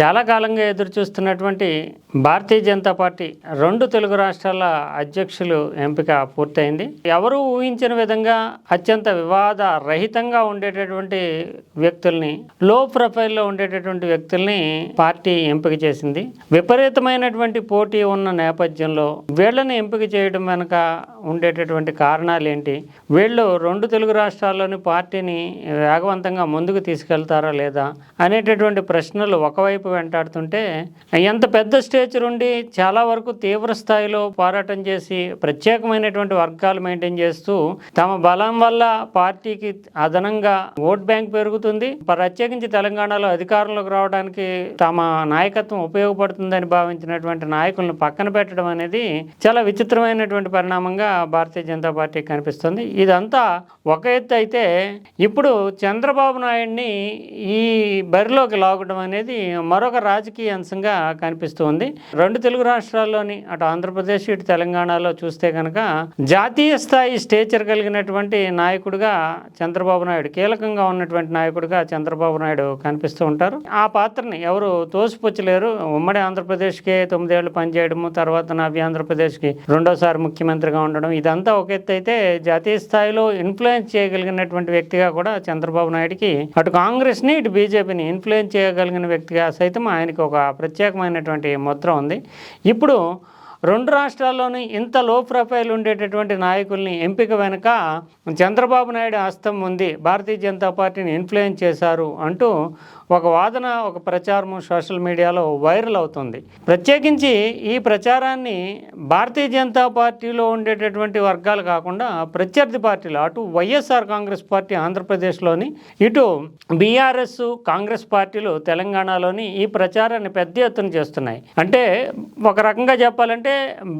చాలా కాలంగా ఎదురుచూస్తున్నటువంటి భారతీయ జనతా పార్టీ రెండు తెలుగు రాష్ట్రాల అధ్యక్షులు ఎంపిక పూర్తయింది. ఎవరు ఊహించిన విధంగా అత్యంత వివాద రహితంగా ఉండేటటువంటి వ్యక్తుల్ని లో ప్రొఫైల్లో ఉండేటటువంటి వ్యక్తుల్ని పార్టీ ఎంపిక చేసింది. విపరీతమైనటువంటి పోటీ ఉన్న నేపథ్యంలో వీళ్ళని ఎంపిక చేయడం వెనుక ఉండేటటువంటి కారణాలు ఏంటి వీళ్ళు రెండు తెలుగు రాష్ట్రాల్లోని పార్టీని వేగవంతంగా ముందుకు తీసుకెళ్తారా లేదా అనేటటువంటి ప్రశ్నలు ఒకవైపు వెంటాడుతుంటే ఎంత పెద్ద స్టేజ్ నుండి చాలా వరకు తీవ్ర స్థాయిలో పోరాటం చేసి ప్రత్యేకమైనటువంటి వర్గాలు మెయింటైన్ చేస్తూ తమ బలం వల్ల పార్టీకి అదనంగా ఓట్ బ్యాంక్ పెరుగుతుంది. ప్రత్యేకించి తెలంగాణలో అధికారంలోకి రావడానికి తమ నాయకత్వం ఉపయోగపడుతుందని భావించినటువంటి నాయకులను పక్కన పెట్టడం అనేది చాలా విచిత్రమైనటువంటి పరిణామంగా భారతీయ జనతా పార్టీ కనిపిస్తుంది. ఇదంతా ఒక ఎత్తు అయితే ఇప్పుడు చంద్రబాబు నాయుడిని ఈ బరిలోకి లాగడం అనేది మరొక రాజకీయ అంశంగా కనిపిస్తుంది రెండు తెలుగు రాష్ట్రాల్లోని అటు ఆంధ్రప్రదేశ్ ఇటు తెలంగాణలో చూస్తే కనుక జాతీయ స్థాయి స్టేచర్ కలిగినటువంటి నాయకుడిగా చంద్రబాబు నాయుడు కీలకంగా ఉన్నటువంటి నాయకుడిగా చంద్రబాబు నాయుడు కనిపిస్తూ ఉంటారు. ఆ పాత్రని ఎవరు తోసిపుచ్చలేరు. ఉమ్మడి ఆంధ్రప్రదేశ్కే తొమ్మిదేళ్ళు పనిచేయడము తర్వాత నవ్య ఆంధ్రప్రదేశ్కి రెండోసారి ముఖ్యమంత్రిగా ఉండడం ఇదంతా ఒక ఎత్తు అయితే జాతీయ స్థాయిలో ఇన్ఫ్లుయెన్స్ చేయగలిగినటువంటి వ్యక్తిగా కూడా చంద్రబాబు నాయుడికి అటు కాంగ్రెస్ని ఇటు బీజేపీని ఇన్ఫ్లుయెన్స్ చేయగలిగిన వ్యక్తిగా సైతం ఆయనకి ఒక ప్రత్యేకమైనటువంటి ముద్ర ఉంది. ఇప్పుడు రెండు రాష్ట్రాల్లోని ఇంత లో ప్రొఫైల్ ఉండేటటువంటి నాయకుల్ని ఎంపిక వెనుక చంద్రబాబు నాయుడు హస్తం ఉంది భారతీయ జనతా పార్టీని ఇన్ఫ్లుయెన్స్ చేశారు అంటూ ఒక వాదన ఒక ప్రచారం సోషల్ మీడియాలో వైరల్ అవుతుంది. ప్రత్యేకించి ఈ ప్రచారాన్ని భారతీయ జనతా పార్టీలో ఉండేటటువంటి వర్గాలు కాకుండా ప్రత్యర్థి పార్టీలు అటు వైఎస్ఆర్ కాంగ్రెస్ పార్టీ ఆంధ్రప్రదేశ్లోని ఇటు బీఆర్ఎస్ కాంగ్రెస్ పార్టీలు తెలంగాణలోని ఈ ప్రచారాన్ని పెద్ద ఎత్తున చేస్తున్నాయి. అంటే ఒక రకంగా చెప్పాలంటే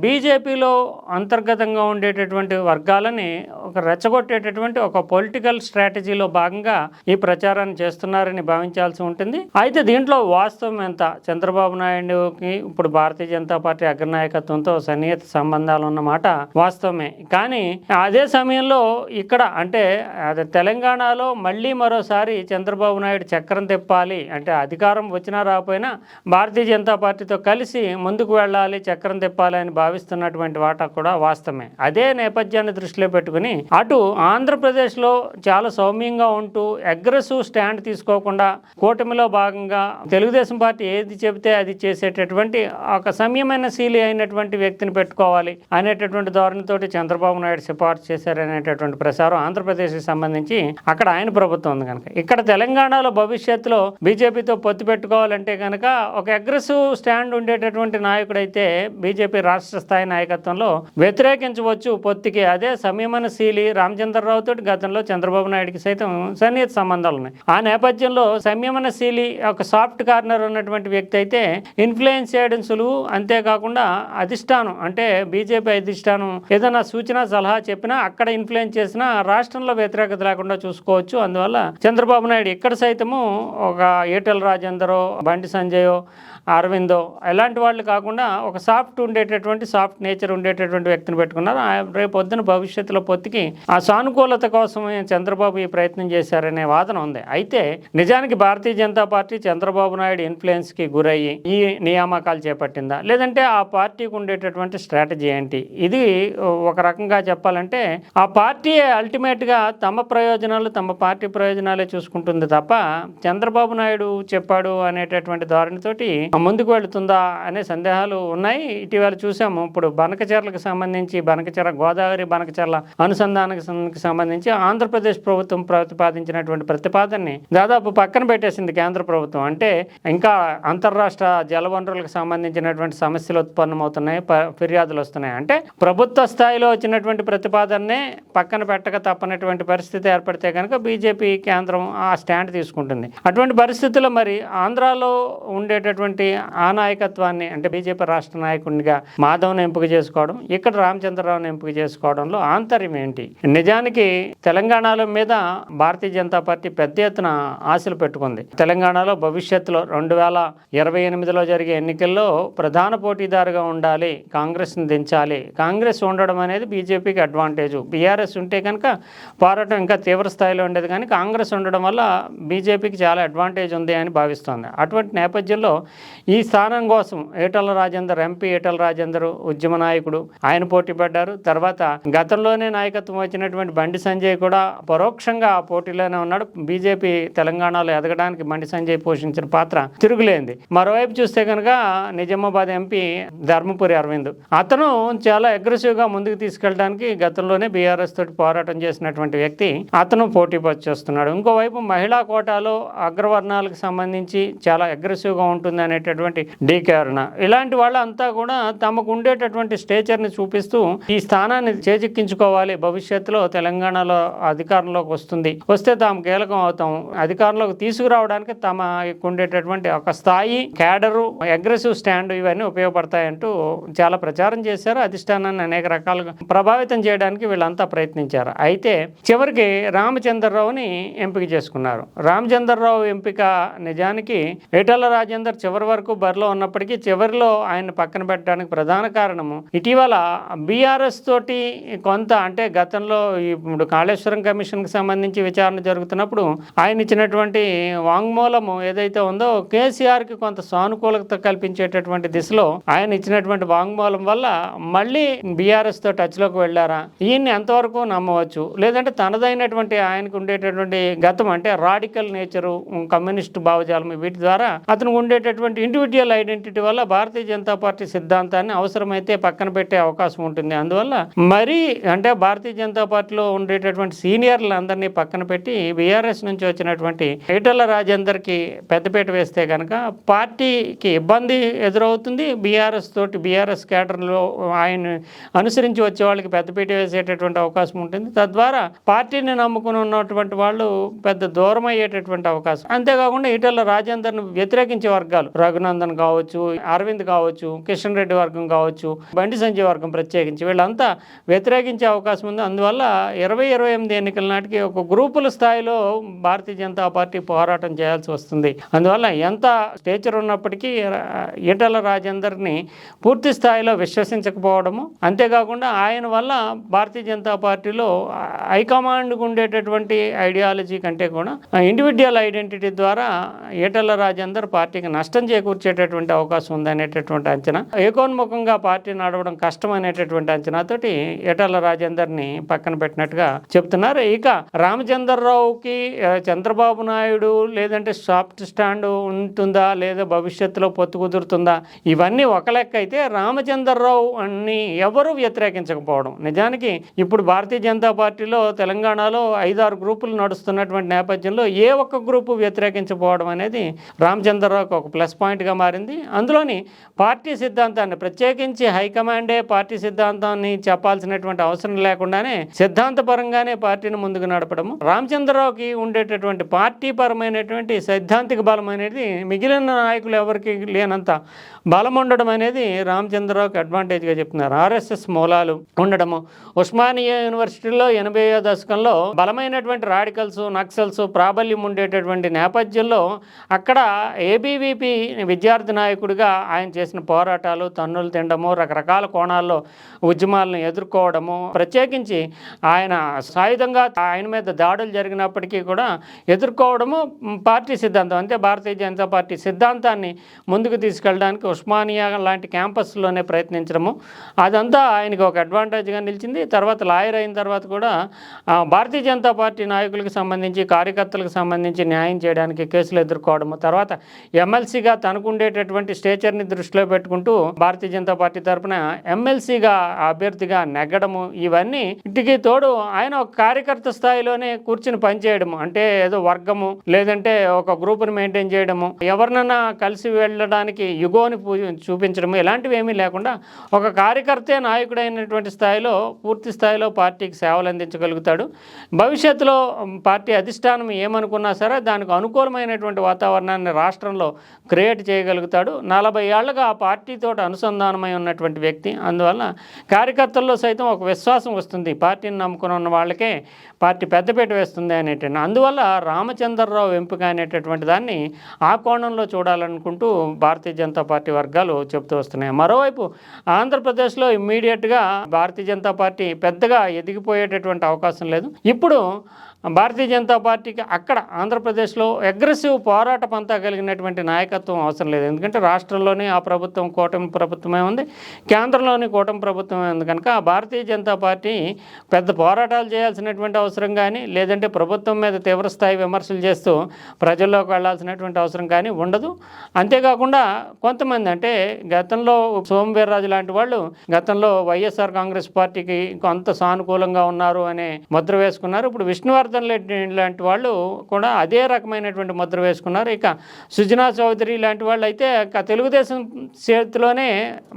బీజేపీలో అంతర్గతంగా ఉండేటటువంటి వర్గాలని ఒక రెచ్చగొట్టేటటువంటి ఒక పొలిటికల్ స్ట్రాటజీలో భాగంగా ఈ ప్రచారాన్ని చేస్తున్నారని భావించాల్సి ఉంటుంది. అయితే దీంట్లో వాస్తవం ఎంత? చంద్రబాబు నాయుడుకి ఇప్పుడు భారతీయ జనతా పార్టీ అగ్రనాయకత్వంతో సన్నిహిత సంబంధాలు ఉన్నమాట వాస్తవమే. కానీ అదే సమయంలో ఇక్కడ అంటే అది తెలంగాణలో మళ్ళీ మరోసారి చంద్రబాబు నాయుడు చక్రం తిప్పాలి అంటే అధికారం వచ్చినా రాకపోయినా భారతీయ జనతా పార్టీతో కలిసి ముందుకు వెళ్ళాలి చక్రం తిప్పాలి అని భావిస్తున్నటువంటి వాటా కూడా వాస్తవమే. అదే నేపథ్యాన్ని దృష్టిలో పెట్టుకుని అటు ఆంధ్రప్రదేశ్లో చాలా సౌమ్యంగా ఉంటూ అగ్రెసివ్ స్టాండ్ తీసుకోకుండా కూటమిలో భాగంగా తెలుగుదేశం పార్టీ ఏది చెబితే అది చేసేటటువంటి ఒక సంయమైన శీలి అయినటువంటి వ్యక్తిని పెట్టుకోవాలి అనేటటువంటి ధోరణితోటి చంద్రబాబు నాయుడు సిఫార్సు చేశారనేటటువంటి ప్రసారం ఆంధ్రప్రదేశ్కి సంబంధించి అక్కడ ఆయన ప్రభుత్వం ఉంది కనుక. ఇక్కడ తెలంగాణలో భవిష్యత్తులో బీజేపీతో పొత్తు పెట్టుకోవాలంటే కనుక ఒక అగ్రెసివ్ స్టాండ్ ఉండేటటువంటి నాయకుడైతే బీజేపీ రాష్ట్ర స్థాయి నాయకత్వంలో వ్యతిరేకించవచ్చు. పొత్తికి అదే సంయమనశీలి రామచంద్రరావు తోటి గతంలో చంద్రబాబు నాయుడికి సైతం సన్నిహిత సంబంధాలు ఉన్నాయి. ఆ నేపథ్యంలో సంయమనశీలి ఒక సాఫ్ట్ కార్నర్ ఉన్నటువంటి వ్యక్తి అయితే ఇన్ఫ్లుయెన్స్ చేయడం సులువు. అంతేకాకుండా అధిష్టానం అంటే బీజేపీ అధిష్టానం ఏదైనా సూచన సలహా చెప్పినా అక్కడ ఇన్ఫ్లుయెన్స్ చేసినా రాష్ట్రంలో వ్యతిరేకత లేకుండా చూసుకోవచ్చు. అందువల్ల చంద్రబాబు నాయుడు ఇక్కడ సైతము ఒక ఏటల్ రాజేందరో బండి సంజయో అరవిందో ఎలాంటి వాళ్ళు కాకుండా ఒక సాఫ్ట్ ఉండే ఉండేటటువంటి సాఫ్ట్ నేచర్ ఉండేటటువంటి వ్యక్తిని పెట్టుకున్నారు. రేపు పొద్దున భవిష్యత్తులో పొత్తికి ఆ సానుకూలత కోసమే చంద్రబాబు ఈ ప్రయత్నం చేశారనే వాదన ఉంది. అయితే నిజానికి భారతీయ జనతా పార్టీ చంద్రబాబు నాయుడు ఇన్ఫ్లుయెన్స్కి గురయ్యి ఈ నియామకాలు చేపట్టిందా? లేదంటే ఆ పార్టీకి ఉండేటటువంటి స్ట్రాటజీ ఏంటి? ఇది ఒక రకంగా చెప్పాలంటే ఆ పార్టీ అల్టిమేట్గా తమ ప్రయోజనాలు తమ పార్టీ ప్రయోజనాలే చూసుకుంటుంది తప్ప చంద్రబాబు నాయుడు చెప్పాడు అనేటటువంటి ధోరణితోటి ముందుకు వెళుతుందా అనే సందేహాలు ఉన్నాయి. ఇటీవల చూసాము. ఇప్పుడు బనకచెర్లకు సంబంధించి బనకచెర గోదావరి బనకచర్ల అనుసంధానానికి సంబంధించి ఆంధ్రప్రదేశ్ ప్రభుత్వం ప్రతిపాదించినటువంటి ప్రతిపాదనని దాదాపు పక్కన పెట్టేసింది కేంద్ర ప్రభుత్వం. అంటే ఇంకా అంతర్రాష్ట్ర జలవనరులకు సంబంధించినటువంటి సమస్యలు ఉత్పన్నమవుతున్నాయి ప- ఫిర్యాదులు వస్తున్నాయి. అంటే ప్రభుత్వ స్థాయిలో వచ్చినటువంటి ప్రతిపాదననే పక్కన పెట్టక తప్పనటువంటి పరిస్థితి ఏర్పడితే కనుక బీజేపీ కేంద్రం ఆ స్టాండ్ తీసుకుంటుంది. అటువంటి పరిస్థితుల్లో మరి ఆంధ్రాలో ఉండేటటువంటి ఆ నాయకత్వాన్ని అంటే బీజేపీ రాష్ట్ర నాయకుడిని నాయకుడిగా మాధవ్ను ఎంపిక చేసుకోవడం ఇక్కడ రామచంద్రరావుని ఎంపిక చేసుకోవడంలో ఆంతర్యం ఏంటి? నిజానికి తెలంగాణలో మీద భారతీయ జనతా పార్టీ పెద్ద ఎత్తున ఆశలు పెట్టుకుంది. తెలంగాణలో భవిష్యత్తులో రెండు వేల ఇరవై ఎనిమిదిలో జరిగే ఎన్నికల్లో ప్రధాన పోటీదారుగా ఉండాలి కాంగ్రెస్ను దించాలి. కాంగ్రెస్ ఉండడం అనేది బీజేపీకి అడ్వాంటేజ్. బీఆర్ఎస్ ఉంటే కనుక పోరాటం ఇంకా తీవ్ర స్థాయిలో ఉండేది కానీ కాంగ్రెస్ ఉండడం వల్ల బీజేపీకి చాలా అడ్వాంటేజ్ ఉంది అని భావిస్తోంది. అటువంటి నేపథ్యంలో ఈ స్థానం కోసం ఏటల రాజేందర్ ఎంపీ ఏటల రాజేందర్ ఉద్యమ నాయకుడు. ఆయన పోటీ పడ్డారు. తర్వాత గతంలోనే నాయకత్వం వచ్చినటువంటి బండి సంజయ్ కూడా పరోక్షంగా ఆ పోటీలోనే ఉన్నాడు. బీజేపీ తెలంగాణలో ఎదగడానికి బండి సంజయ్ పోషించిన పాత్ర తిరుగులేంది మరోవైపు చూస్తే కనుక నిజామాబాద్ ఎంపీ ధర్మపురి అరవింద్. అతను చాలా అగ్రెసివ్గా ముందుకు తీసుకెళ్ళడానికి గతంలోనే బీఆర్ఎస్ తోటి పోరాటం చేసినటువంటి వ్యక్తి అతను పోటీ చేస్తున్నాడు ఇంకోవైపు మహిళా కోటాలో అగ్రవర్ణాలకు సంబంధించి చాలా అగ్రెసివ్గా ఉంటుంది అనేటటువంటి డీకే ఇలాంటి వాళ్ళంతా కూడా తమకు ఉండేటటువంటి స్టేచర్ని చూపిస్తూ ఈ స్థానాన్ని చేజిక్కించుకోవాలి. భవిష్యత్తులో తెలంగాణలో అధికారంలోకి వస్తుంది. వస్తే తాము కీలకం అవుతాం. అధికారంలోకి తీసుకురావడానికి తమకు ఉండేటటువంటి ఒక స్థాయి క్యాడరు అగ్రెసివ్ స్టాండ్ ఇవన్నీ ఉపయోగపడతాయంటూ చాలా ప్రచారం చేశారు. అధిష్టానాన్ని అనేక రకాలుగా ప్రభావితం చేయడానికి వీళ్ళంతా ప్రయత్నించారు. అయితే చివరికి రామచంద్రరావుని ఎంపిక చేసుకున్నారు. రామచంద్రరావు ఎంపిక నిజానికి ఈటల రాజేందర్ చివరి వరకు బరిలో ఉన్నప్పటికీ చివరిలో ఆయన పక్కన పెట్టడానికి ప్రధాన కారణము. ఇటీవల బీఆర్ఎస్ తోటి కొంత అంటే గతంలో ఇప్పుడు కాళేశ్వరం కమిషన్కి సంబంధించి విచారణ జరుగుతున్నప్పుడు ఆయన ఇచ్చినటువంటి వాంగ్మూలము ఏదైతే ఉందో కేసీఆర్కి కొంత సానుకూలత కల్పించేటటువంటి దిశలో ఆయన ఇచ్చినటువంటి వాంగ్మూలం వల్ల మళ్ళీ బీఆర్ఎస్తో టచ్లోకి వెళ్ళారా? ఈయన్ని ఎంతవరకు నమ్మవచ్చు? లేదంటే తనదైనటువంటి ఆయనకు ఉండేటటువంటి గతం అంటే రాడికల్ నేచరు కమ్యూనిస్ట్ భావజాలం వీటి ద్వారా అతనికి ఉండేటటువంటి ఇండివిజువల్ ఐడెంటిటీ వల్ల భారతీయ జనతా పార్టీ సిద్ధాంతం ప్రాంతాన్ని అవసరమైతే పక్కన పెట్టే అవకాశం ఉంటుంది. అందువల్ల మరీ అంటే భారతీయ జనతా పార్టీలో ఉండేటటువంటి సీనియర్లు అందరినీ పక్కన పెట్టి బీఆర్ఎస్ నుంచి వచ్చినటువంటి ఈటల రాజేందర్కి పెద్దపీట వేస్తే కనుక పార్టీకి ఇబ్బంది ఎదురవుతుంది. బీఆర్ఎస్ తోటి బీఆర్ఎస్ కేటర్లో ఆయన అనుసరించి వచ్చే వాళ్ళకి పెద్దపీట వేసేటటువంటి అవకాశం ఉంటుంది. తద్వారా పార్టీని నమ్ముకుని ఉన్నటువంటి వాళ్ళు పెద్ద దూరం అయ్యేటటువంటి అవకాశం. అంతేకాకుండా ఈటల రాజేందర్ను వ్యతిరేకించే వర్గాలు రఘునందన్ కావచ్చు అరవింద్ కావచ్చు కిషన్ రెడ్డి వర్గం కావచ్చు బండి సంజయ్ వర్గం ప్రత్యేకించి వీళ్ళంతా వ్యతిరేకించే అవకాశం ఉంది. అందువల్ల ఇరవై ఇరవై ఎనిమిది ఎన్నికల నాటికి ఒక గ్రూపుల స్థాయిలో భారతీయ జనతా పార్టీ పోరాటం చేయాల్సి వస్తుంది. అందువల్ల ఎంత స్టేచర్ ఉన్నప్పటికీ ఈటల రాజేందర్ని పూర్తి స్థాయిలో విశ్వసించకపోవడము అంతేకాకుండా ఆయన వల్ల భారతీయ జనతా పార్టీలో హైకమాండ్కు ఉండేటటువంటి ఐడియాలజీ కంటే కూడా ఇండివిజువల్ ఐడెంటిటీ ద్వారా ఈటల రాజేందర్ పార్టీకి నష్టం చేకూర్చేటటువంటి అవకాశం ఉందనేటటువంటి అంచనా. ఏకోన్ముఖంగా పార్టీ నడవడం కష్టం అనేటటువంటి అంచనాతోటి ఈటల రాజేందర్ని పక్కన పెట్టినట్టుగా చెప్తున్నారు. ఇక రామచంద్రరావుకి చంద్రబాబు నాయుడు లేదంటే సాఫ్ట్ స్టాండ్ ఉంటుందా లేదా భవిష్యత్తులో పొత్తు కుదురుతుందా? ఇవన్నీ ఒక లెక్క అయితే రామచంద్రరావు అన్ని ఎవరు వ్యతిరేకించకపోవడం. నిజానికి ఇప్పుడు భారతీయ జనతా పార్టీలో తెలంగాణలో ఐదారు గ్రూపులు నడుస్తున్నటువంటి నేపథ్యంలో ఏ ఒక్క గ్రూపు వ్యతిరేకించకపోవడం అనేది రామచంద్రరావుకి ఒక ప్లస్ పాయింట్గా మారింది. అందులోని పార్టీ సిద్ధాంతాన్ని ప్రత్యేకించి హైకమాండే పార్టీ సిద్ధాంతాన్ని చెప్పాల్సినటువంటి అవసరం లేకుండానే సిద్ధాంతపరంగానే పార్టీని ముందుకు నడపడము రామచంద్రరావుకి ఉండేటటువంటి పార్టీ పరమైనటువంటి సైద్ధాంతిక బలం అనేది మిగిలిన నాయకులు ఎవరికి లేనంత బలం ఉండడం అనేది రామచంద్రరావుకి అడ్వాంటేజ్గా చెప్తున్నారు. ఆర్ఎస్ఎస్ మూలాలు ఉండడము ఉస్మానియా యూనివర్సిటీలో ఎనభై దశకంలో బలమైనటువంటి రాడికల్స్ నక్సల్స్ ప్రాబల్యం ఉండేటటువంటి నేపథ్యంలో అక్కడ ఏబీవీపీ విద్యార్థి నాయకుడిగా ఆయన చేసిన పోరాటాలు తన్నులు తినడము రకరకాల కోణాల్లో ఉద్యమాలను ఎదుర్కోవడము ప్రత్యేకించి ఆయన సాయుధంగా ఆయన మీద దాడులు జరిగినప్పటికీ కూడా ఎదుర్కోవడము పార్టీ సిద్ధాంతం. అంటే భారతీయ జనతా పార్టీ సిద్ధాంతాన్ని ముందుకు తీసుకెళ్ళడానికి ఉస్మానియా లాంటి క్యాంపస్లోనే ప్రయత్నించడము. అదంతా ఆయనకి ఒక అడ్వాంటేజ్గా నిలిచింది. తర్వాత లాయర్ అయిన తర్వాత కూడా భారతీయ జనతా పార్టీ నాయకులకు సంబంధించి కార్యకర్తలకు సంబంధించి న్యాయం చేయడానికి కేసులు ఎదుర్కోవడము. తర్వాత ఎమ్మెల్సీగా తనకు ఉండేటటువంటి స్టేచర్ని దృష్టిలో పెట్టుకుంటూ భారతీయ జనతా పార్టీ తరపున ఎమ్మెల్సీగా అభ్యర్థిగా నెగ్గడము ఇవన్నీ ఇంటికి తోడు ఆయన ఒక కార్యకర్త స్థాయిలోనే కూర్చుని పనిచేయడము. అంటే ఏదో వర్గము లేదంటే ఒక గ్రూపును మెయింటైన్ చేయడము. ఎవరినైనా కలిసి వెళ్ళడానికి యుగోని చూపించడము. ఇలాంటివి ఏమీ లేకుండా ఒక కార్యకర్తే నాయకుడైనటువంటి స్థాయిలో పూర్తి స్థాయిలో పార్టీకి సేవలు అందించగలుగుతాడు. భవిష్యత్తులో పార్టీ అధిష్టానం ఏమనుకున్నా సరే దానికి అనుకూలమైనటువంటి వాతావరణాన్ని రాష్ట్రంలో క్రియేట్ చేయగలుగుతాడు. నలభై ఏళ్ళుగా ఆ పార్టీతో అనుసంధానమై ఉన్నటువంటి వ్యక్తి. అందువల్ల కార్యకర్తల్లో సైతం ఒక విశ్వాసం వస్తుంది. పార్టీని నమ్ముకుని ఉన్న వాళ్ళకే పార్టీ పెద్దపీట వేస్తుంది అనేటువంటి అందువల్ల రామచంద్రరావు ఎంపిక అనేటటువంటి దాన్ని ఆ కోణంలో చూడాలనుకుంటూ భారతీయ జనతా పార్టీ వర్గాలు చెబుతూ వస్తున్నాయి. మరోవైపు ఆంధ్రప్రదేశ్లో ఇమ్మీడియట్గా భారతీయ జనతా పార్టీ పెద్దగా ఎదిగిపోయేటటువంటి అవకాశం లేదు. ఇప్పుడు భారతీయ జనతా పార్టీకి అక్కడ ఆంధ్రప్రదేశ్లో అగ్రెసివ్ పోరాట పంతా కలిగినటువంటి నాయకత్వం అవసరం లేదు. ఎందుకంటే రాష్ట్రంలోనే ఆ ప్రభుత్వం కూటమి ప్రభుత్వమే ఉంది. కేంద్రంలోని కూటమి ప్రభుత్వమే ఉంది. కనుక ఆ భారతీయ జనతా పార్టీ పెద్ద పోరాటాలు చేయాల్సినటువంటి అవసరం కానీ లేదంటే ప్రభుత్వం మీద తీవ్రస్థాయి విమర్శలు చేస్తూ ప్రజల్లోకి వెళ్ళాల్సినటువంటి అవసరం కానీ ఉండదు. అంతేకాకుండా కొంతమంది అంటే గతంలో సోమవీర్రాజు లాంటి వాళ్ళు గతంలో వైఎస్ఆర్ కాంగ్రెస్ పార్టీకి కొంత సానుకూలంగా ఉన్నారు అనే ముద్ర వేసుకున్నారు. ఇప్పుడు విష్ణువర్ధన్ రెడ్డి లాంటి వాళ్ళు కూడా అదే రకమైనటువంటి ముద్ర వేసుకున్నారు. ఇక సుజనా చౌదరి లాంటి వాళ్ళు అయితే తెలుగుదేశం చేతిలోనే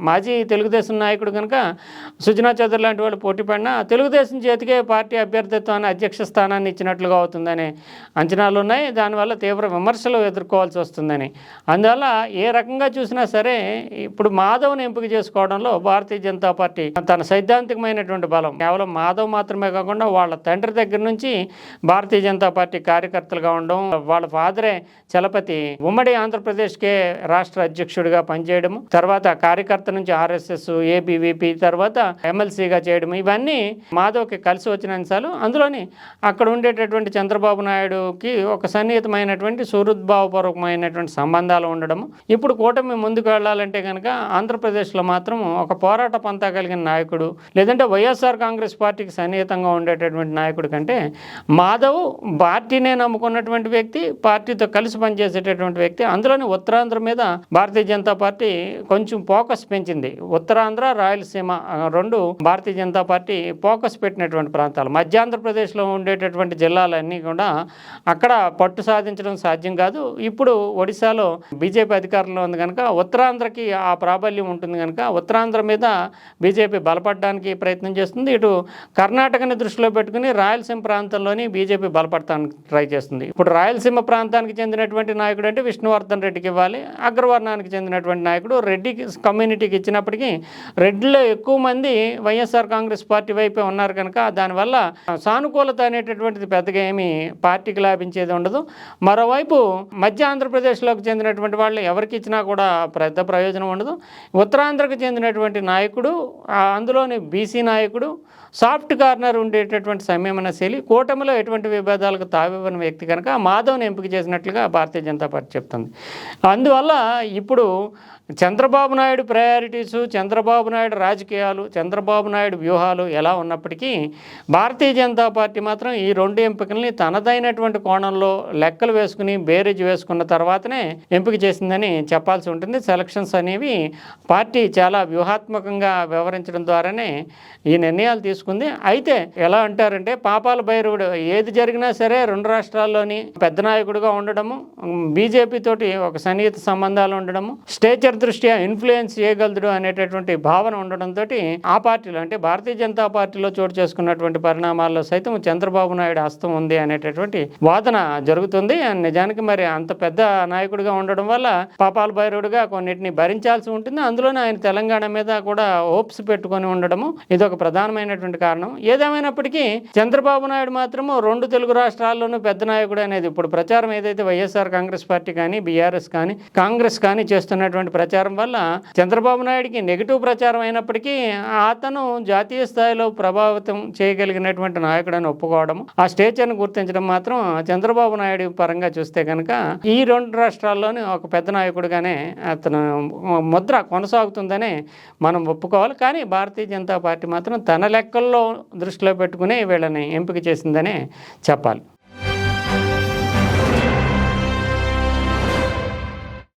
మాజీ తెలుగుదేశం నాయకుడు కనుక సుజనా చౌదరి లాంటి వాళ్ళు పోటీ పడినా తెలుగుదేశం చేతికే పార్టీ అభ్యర్థిత్వాన్ని అధ్యక్ష స్థానాన్ని ఇచ్చినట్లుగా అవుతుందనే అంచనాలు ఉన్నాయి. దానివల్ల తీవ్ర విమర్శలు ఎదుర్కోవాల్సి వస్తుందని. అందువల్ల ఏ రకంగా చూసినా సరే ఇప్పుడు మాధవ్ని ఎంపిక చేసుకోవడంలో భారతీయ జనతా పార్టీ తన సైద్ధాంతికమైనటువంటి బలం. కేవలం మాధవ్ మాత్రమే కాకుండా వాళ్ళ తండ్రి దగ్గర నుంచి భారతీయ జనతా పార్టీ కార్యకర్తలుగా ఉండడం వాళ్ళ ఫాదరే చలపతి. ఉమ్మడి ఆంధ్రప్రదేశ్కే రాష్ట్ర అధ్యక్షుడిగా పనిచేయడము తర్వాత కార్యకర్త నుంచి ఆర్ఎస్ఎస్ ఏబీవీపీ తర్వాత ఎమ్మెల్సీగా చేయడం ఇవన్నీ మాధవ్కి కలిసి వచ్చిన అంశాలు. అందులోని అక్కడ ఉండేటటువంటి చంద్రబాబు నాయుడుకి ఒక సన్నిహితమైనటువంటి సుహృద్భావపూర్వకమైనటువంటి సంబంధాలు ఉండడము. ఇప్పుడు కూటమి ముందుకు వెళ్ళాలంటే కనుక ఆంధ్రప్రదేశ్లో మాత్రం ఒక పోరాట పంతా కలిగిన నాయకుడు లేదంటే వైఎస్ఆర్ కాంగ్రెస్ పార్టీకి సన్నిహితంగా ఉండేటటువంటి నాయకుడు కంటే మాధవ్ పార్టీనే నమ్ముకున్నటువంటి వ్యక్తి పార్టీతో కలిసి పనిచేసేటటువంటి వ్యక్తి. అందులోని ఉత్తరాంధ్ర మీద భారతీయ జనతా పార్టీ కొంచెం ఫోకస్ పెంచింది. ఉత్తరాంధ్ర రాయలసీమ రెండు భారతీయ జనతా పార్టీ ఫోకస్ పెట్టినటువంటి ప్రాంతాలు. మధ్య ఆంధ్రప్రదేశ్లో ఉండేటటువంటి జిల్లాలన్నీ కూడా అక్కడ పట్టు సాధించడం సాధ్యం కాదు. ఇప్పుడు ఒడిశాలో బీజేపీ అధికారంలో ఉంది కనుక ఉత్తరాంధ్రకి ఆ ప్రాబల్యం ఉంటుంది కనుక ఉత్తరాంధ్ర మీద బీజేపీ బలపడడానికి ప్రయత్నం చేస్తుంది. ఇటు కర్ణాటకని దృష్టిలో పెట్టుకుని రాయలసీమ ప్రాంతంలోని బీజేపీ బలపడటానికి ట్రై చేస్తుంది. ఇప్పుడు రాయలసీమ ప్రాంతానికి చెందినటువంటి నాయకుడు అంటే విష్ణువర్ధన్ రెడ్డికి ఇవ్వాలి. అగ్రవర్ణానికి చెందినటువంటి నాయకుడు రెడ్డి కమ్యూనిటీకి ఇచ్చినప్పటికీ రెడ్డిలో ఎక్కువ మంది వైఎస్ఆర్ కాంగ్రెస్ పార్టీ వైపే ఉన్నారు కనుక దానివల్ల సానుకూలత అనేటటువంటిది పెద్దగా ఏమీ పార్టీకి లాభించేది ఉండదు. మరోవైపు మధ్య ఆంధ్రప్రదేశ్లోకి చెందినటువంటి వాళ్ళు ఎవరికి ఇచ్చినా కూడా పెద్ద ప్రయోజనం ఉండదు. ఉత్తరాంధ్రకు చెందినటువంటి నాయకుడు అందులోని బీసీ నాయకుడు సాఫ్ట్ కార్నర్ ఉండేటటువంటి సంయమన శైలి కూటమిలో ఎటువంటి విభేదాలకు తావివ్వని వ్యక్తి కనుక మాధవ్ని ఎంపిక చేసినట్లుగా భారతీయ జనతా పార్టీ చెప్తుంది. అందువల్ల ఇప్పుడు చంద్రబాబు నాయుడు ప్రయారిటీసు చంద్రబాబు నాయుడు రాజకీయాలు చంద్రబాబు నాయుడు వ్యూహాలు ఎలా ఉన్నప్పటికీ భారతీయ జనతా పార్టీ మాత్రం ఈ రెండు ఎంపికల్ని తనదైనటువంటి కోణంలో లెక్కలు వేసుకుని బేరేజ్ వేసుకున్న తర్వాతనే ఎంపిక చేసిందని చెప్పాల్సి ఉంటుంది. సెలక్షన్స్ అనేవి పార్టీ చాలా వ్యూహాత్మకంగా వ్యవహరించడం ద్వారానే ఈ నిర్ణయాలు తీసుకుంది. అయితే ఎలా అంటారంటే పాపాల భైరవుడు ఏది జరిగినా సరే రెండు రాష్ట్రాల్లోని పెద్ద నాయకుడిగా ఉండడము బీజేపీ తోటి ఒక సన్నిహిత సంబంధాలు ఉండడము స్టేచర్ దృష్ట్యా ఇన్ఫ్లుయెన్స్ చేయగలదు అనేటటువంటి భావన ఉండడంతో ఆ పార్టీలో అంటే భారతీయ జనతా పార్టీలో చోటు చేసుకున్నటువంటి పరిణామాల్లో సైతం చంద్రబాబు నాయుడు హస్తం ఉంది అనేటటువంటి వాదన జరుగుతుంది. నిజానికి మరి అంత పెద్ద నాయకుడిగా ఉండడం వల్ల పాపాల భైరవుడిగా కొన్నిటిని భరించాల్సి ఉంటుంది. అందులోనే ఆయన తెలంగాణ మీద కూడా హోప్స్ పెట్టుకొని ఉండడము ఇది ఒక ప్రధానమైనటువంటి కారణం. ఏదేమైనప్పటికీ చంద్రబాబు నాయుడు మాత్రం మాత్రము రెండు తెలుగు రాష్ట్రాల్లోనూ పెద్ద నాయకుడు అనేది. ఇప్పుడు ప్రచారం ఏదైతే వైఎస్ఆర్ కాంగ్రెస్ పార్టీ కానీ బీఆర్ఎస్ కానీ కాంగ్రెస్ కానీ చేస్తున్నటువంటి ప్రచారం వల్ల చంద్రబాబు నాయుడికి నెగిటివ్ ప్రచారం అయినప్పటికీ అతను జాతీయ స్థాయిలో ప్రభావితం చేయగలిగినటువంటి నాయకుడు అని ఒప్పుకోవడం ఆ స్టేచర్ను గుర్తించడం మాత్రం చంద్రబాబు నాయుడు పరంగా చూస్తే కనుక ఈ రెండు రాష్ట్రాల్లోనే ఒక పెద్ద నాయకుడిగానే అతను ముద్ర కొనసాగుతుందని మనం ఒప్పుకోవాలి. కానీ భారతీయ జనతా పార్టీ మాత్రం తన లెక్కల్లో దృష్టిలో పెట్టుకుని వీళ్ళని ఎంపిక చేసిందని చెప్పాలి.